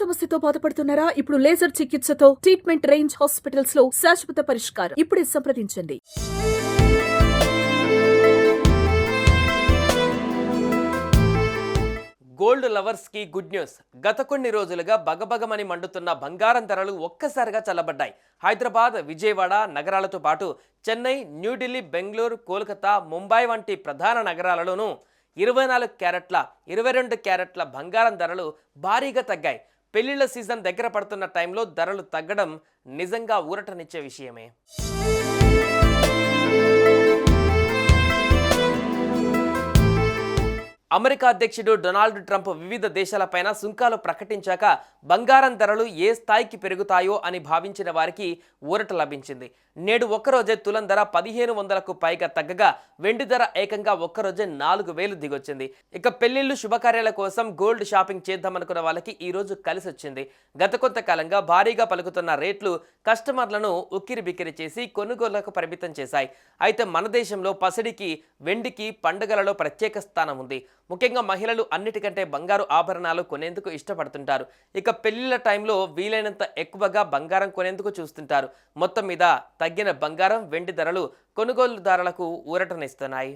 సమస్యతో బాధపడుతున్నారా? ఇప్పుడు లేజర్ చికిత్సతో ట్రీట్మెంట్ రేంజ్ హాస్పిటల్స్లో శాశ్వత పరిష్కారం ఇప్పుడే సంప్రదించండి. గోల్డ్ లవర్స్కి గుడ్ న్యూస్. గత కొన్ని రోజులుగా బగబగమని మండుతున్న బంగారం ధరలు ఒక్కసారిగా చల్లబడ్డాయి. హైదరాబాద్ విజయవాడ నగరాలతో పాటు చెన్నై న్యూఢిల్లీ బెంగళూరు కోల్కతా ముంబై వంటి ప్రధాన నగరాలలోనూ ఇరవై నాలుగు క్యారెట్ల ఇరవై రెండు క్యారెట్ల బంగారం ధరలు భారీగా తగ్గాయి. పెళ్ళిళ్ళ సీజన్ దగ్గర పడుతున్న టైంలో ధరలు తగ్గడం నిజంగా ఊరటనిచ్చే విషయమే. అమెరికా అధ్యక్షుడు డొనాల్డ్ ట్రంప్ వివిధ దేశాలపైన సుంకాలు ప్రకటించాక బంగారం ధరలు ఏ స్థాయికి పెరుగుతాయో అని భావించిన వారికి ఊరట లభించింది. నేడు ఒక్కరోజే తులం ధర పదిహేను వందలకు పైగా తగ్గగా వెండి ధర ఏకంగా ఒక్కరోజే నాలుగు వేలు దిగొచ్చింది. ఇక పెళ్ళిళ్ళు శుభకార్యాల కోసం గోల్డ్ షాపింగ్ చేద్దామనుకున్న వాళ్ళకి ఈరోజు కలిసి వచ్చింది గత కొంతకాలంగా భారీగా పలుకుతున్న రేట్లు కస్టమర్లను ఉక్కిరి బిక్కిరి చేసి కొనుగోళ్ళకు పరిమితం చేశాయి. అయితే మన దేశంలో పసిడికి వెండికి పండుగలలో ప్రత్యేక స్థానం ఉంది. ముఖ్యంగా మహిళలు అన్నిటికంటే బంగారు ఆభరణాలు కొనేందుకు ఇష్టపడుతుంటారు. ఇక పెళ్ళిళ్ళ టైంలో వీలైనంత ఎక్కువగా బంగారం కొనేందుకు చూస్తుంటారు. మొత్తం మీద తగ్గిన బంగారం వెండి ధరలు కొనుగోలుదారులకు ఊరటనిస్తున్నాయి.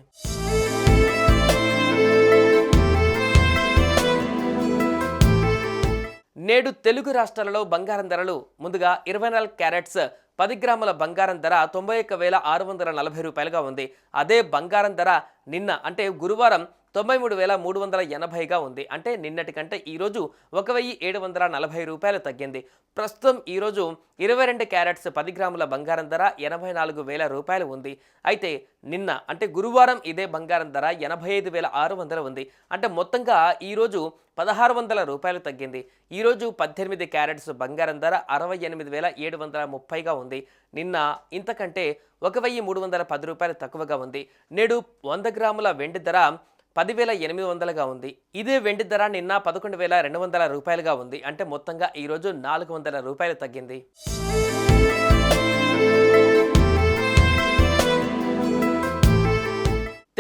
నేడు తెలుగు రాష్ట్రాలలో బంగారం ధరలు ముందుగా ఇరవై నాలుగు క్యారెట్స్ పది గ్రాముల బంగారం ధర తొంభై ఒక్క వేల ఆరు వందల నలభై రూపాయలుగా ఉంది. అదే బంగారం ధర నిన్న అంటే గురువారం తొంభై మూడు వేల మూడు వందల ఎనభైగా ఉంది. అంటే నిన్నటి కంటే ఈరోజు ఒక వెయ్యి ఏడు వందల నలభై రూపాయలు తగ్గింది. ప్రస్తుతం ఈరోజు ఇరవై రెండు క్యారెట్స్ పది గ్రాముల బంగారం ధర ఎనభై నాలుగు వేల రూపాయలు ఉంది. అయితే నిన్న అంటే గురువారం ఇదే బంగారం ధర ఎనభై ఐదు వేల ఆరు వందలు ఉంది. అంటే మొత్తంగా ఈరోజు పదహారు వందల రూపాయలు తగ్గింది. ఈరోజు పద్దెనిమిది క్యారెట్స్ బంగారం ధర అరవై ఎనిమిది వేల ఏడు వందల ముప్పైగా ఉంది. నిన్న ఇంతకంటే ఒక వెయ్యి మూడు వందల పది రూపాయలు తక్కువగా ఉంది. నేడు వంద గ్రాముల వెండి ధర పదివేల ఎనిమిది వందలుగా ఉంది. ఇదే వెండి ధర నిన్న పదకొండు వేల రెండు వందల రూపాయలుగా ఉంది. అంటే మొత్తంగా ఈరోజు నాలుగు వందల రూపాయలు తగ్గింది.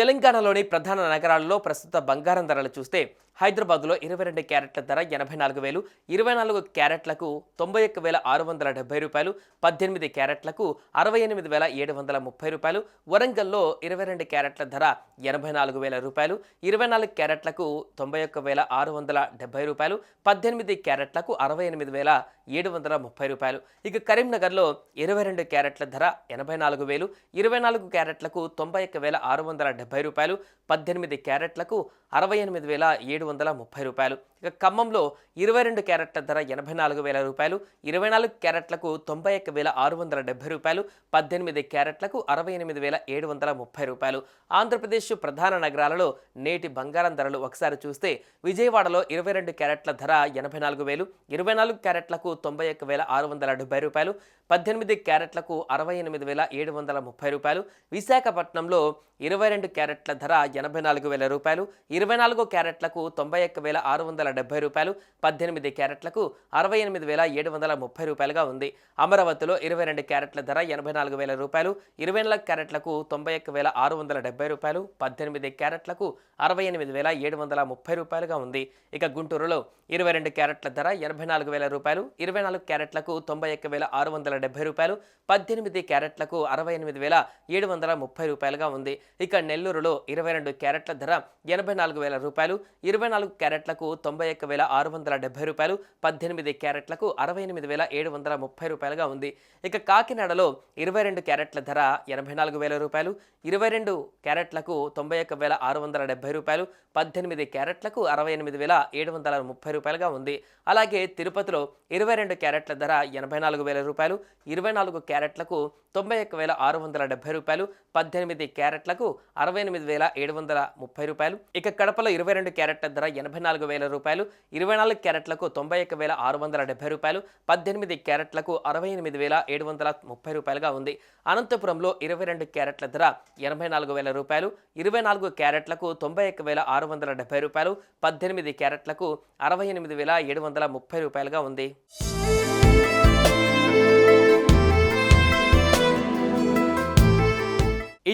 తెలంగాణలోని ప్రధాన నగరాల్లో ప్రస్తుత బంగారం ధరలు చూస్తే హైదరాబాద్లో ఇరవై రెండు క్యారెట్ల ధర ఎనభై నాలుగు వేలు ఇరవై నాలుగు క్యారెట్లకు తొంభై ఒక్క వేల ఆరు వందల డెబ్బై రూపాయలు పద్దెనిమిది క్యారెట్లకు అరవై ఎనిమిది వేల ఏడు వందల ముప్పై రూపాయలు వరంగల్లో ఇరవై రెండు క్యారెట్ల ధర ఎనభై నాలుగు వేల రూపాయలు ఇరవై నాలుగు క్యారెట్లకు తొంభై ఒక్క వేల ఆరు వందల డెబ్బై రూపాయలు పద్దెనిమిది క్యారెట్లకు అరవై ఎనిమిది వేల ఏడు వందల ముప్పై రూపాయలు. ఇక కరీంనగర్లో ఇరవై రెండు క్యారెట్ల ధర ఎనభై నాలుగు వేలు ఇరవై నాలుగు క్యారెట్లకు తొంభై ఒక్క వేల ఆరు వందల డెబ్బై రూపాయలు పద్దెనిమిది క్యారెట్లకు అరవై ఎనిమిది వేల ఏడు వందల ముప్పై రూపాయలు. ఇక ఖమ్మంలో ఇరవై రెండు క్యారెట్ల ధర ఎనభై నాలుగు వేల రూపాయలు. ఇరవై నాలుగు క్యారెట్లకు తొంభై ఒక్క వేల ఆరు వందల డెబ్బై రూపాయలు. పద్దెనిమిది క్యారెట్లకు అరవై ఎనిమిది వేల ఏడు వందల ముప్పై రూపాయలు. ఆంధ్రప్రదేశ్ ప్రధాన నగరాలలో నేటి బంగారం ధరలు ఒకసారి చూస్తే విజయవాడలో ఇరవై రెండు క్యారెట్ల ధర ఎనభై నాలుగు వేలు. ఇరవై నాలుగు క్యారెట్లకు తొంభై ఒక్క వేల ఆరు వందల డెబ్బై రూపాయలు. పద్దెనిమిది క్యారెట్లకు అరవై ఎనిమిది వేల ఏడు వందల ముప్పై రూపాయలు. విశాఖపట్నంలో ఇరవై రెండు క్యారెట్ల ధర ఎనభై నాలుగు వేల రూపాయలు ఇరవై నాలుగు క్యారెట్లకు తొంభై ఒక్క వేల ఆరు వందల డెబ్బై రూపాయలు పద్దెనిమిది క్యారెట్లకు అరవై ఎనిమిది వేల ఏడు వందల ముప్పై రూపాయలుగా ఉంది. అమరావతిలో ఇరవై రెండు క్యారెట్ల ధర ఎనభై నాలుగు వేల రూపాయలు ఇరవై నాలుగు క్యారెట్లకు తొంభై ఒక్క వేల ఆరు వందల డెబ్బై రూపాయలు పద్దెనిమిది క్యారెట్లకు అరవై ఎనిమిది వేల ఏడు వందల ముప్పై రూపాయలుగా ఉంది. ఇక గుంటూరులో ఇరవై రెండు క్యారెట్ల ధర ఎనభై నాలుగు వేల రూపాయలు ఇరవై నాలుగు క్యారెట్లకు తొంభై ఒక్క వేల ఆరు వందల డెబ్బై రూపాయలు పద్దెనిమిది క్యారెట్లకు అరవై ఎనిమిది వేల ఏడు వందల ముప్పై రూపాయలుగా ఉంది. ఇక నెల్లూరులో ఇరవై రెండు క్యారెట్ల ధర ఎనభై నాలుగు వేల రూపాయలు ఇరవై నాలుగు క్యారెట్లకు తొంభై ఒక్క వేల ఆరు వందల డెబ్బై రూపాయలు పద్దెనిమిది క్యారెట్లకు అరవై ఎనిమిది వేల ఏడు వందల ముప్పై రూపాయలుగా ఉంది. ఇక కాకినాడలో ఇరవై రెండు క్యారెట్ల ధర ఎనభై నాలుగు వేల రూపాయలు ఇరవై రెండు క్యారెట్లకు తొంభై ఒక్క వేల ఆరు వందల డెబ్బై రూపాయలు పద్దెనిమిది క్యారెట్లకు అరవై ఎనిమిది వేల ఏడు వందల ముప్పై రూపాయలుగా ఉంది. అలాగే తిరుపతిలో ఇరవై రెండు క్యారెట్ల ధర ఎనభై నాలుగు వేల రూపాయలు ఇరవై నాలుగు క్యారెట్లకు తొంభై ఒక్క వేల ఆరు వందల డెబ్బై రూపాయలు పద్దెనిమిది క్యారెట్లకు అరవై ఎనిమిది వేల ఏడు వందల ముప్పై రూపాయలు. ఇక కడపలో ఇరవై రెండు క్యారెట్ల ధర ఎనభై నాలుగు వేల రూపాయలు. ఇరవై నాలుగు క్యారెట్లకు తొంభై ఒక్క వేల ఆరు వందల డెబ్బై రూపాయలు. పద్దెనిమిది క్యారెట్లకు అరవై ఎనిమిది వేల ఏడు వందల ముప్పై రూపాయలుగా ఉంది. అనంతపురంలో ఇరవై రెండు క్యారెట్ల ధర ఎనభై నాలుగు వేల రూపాయలు. ఇరవై నాలుగు క్యారెట్లకు తొంభై ఒక్క వేల ఆరు వందల డెబ్బై రూపాయలు. పద్దెనిమిది క్యారెట్లకు అరవై ఎనిమిది వేల ఏడు వందల ముప్పై రూపాయలుగా ఉంది.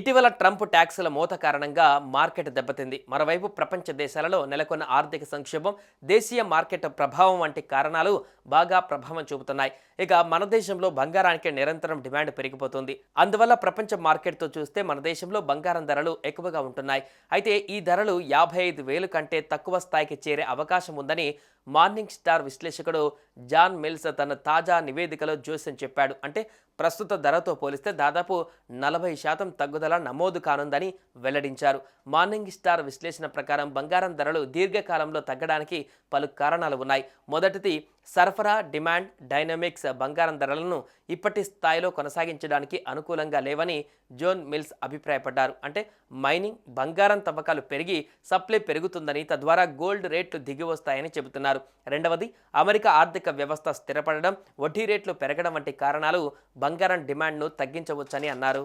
ఇటీవల ట్రంప్ ట్యాక్సుల మోత కారణంగా మార్కెట్ దెబ్బతింది. మరోవైపు ప్రపంచ దేశాలలో నెలకొన్న ఆర్థిక సంక్షోభం దేశీయ మార్కెట్ ప్రభావం వంటి కారణాలు బాగా ప్రభావం చూపుతున్నాయి. ఇక మన దేశంలో బంగారానికి నిరంతరం డిమాండ్ పెరిగిపోతుంది. అందువల్ల ప్రపంచ మార్కెట్తో చూస్తే మన దేశంలో బంగారం ధరలు ఎక్కువగా ఉంటున్నాయి. అయితే ఈ ధరలు యాభై ఐదు వేలు కంటే తక్కువ స్థాయికి చేరే అవకాశం ఉందని మార్నింగ్ స్టార్ విశ్లేషకుడు జాన్ మిల్స్ తన తాజా నివేదికలో జోస్యం చెప్పాడు. అంటే ప్రస్తుత ధరతో పోలిస్తే దాదాపు నలభై శాతం తగ్గుదల నమోదు కానుందని వెల్లడించారు. మార్నింగ్ స్టార్ విశ్లేషణ ప్రకారం బంగారం ధరలు దీర్ఘకాలంలో తగ్గడానికి పలు కారణాలు ఉన్నాయి. మొదటిది సరఫరా డిమాండ్ డైనమిక్స్ బంగారం ధరలను ఇప్పటి స్థాయిలో కొనసాగించడానికి అనుకూలంగా లేవని జోన్ మిల్స్ అభిప్రాయపడ్డారు. అంటే మైనింగ్ బంగారం తవ్వకాలు పెరిగి సప్లై పెరుగుతుందని తద్వారా గోల్డ్ రేట్లు దిగి వస్తాయని చెబుతున్నారు. రెండవది అమెరికా ఆర్థిక వ్యవస్థ స్థిరపడడం వడ్డీ రేట్లు పెరగడం వంటి కారణాలు బంగారం డిమాండ్ను తగ్గించవచ్చని అన్నారు.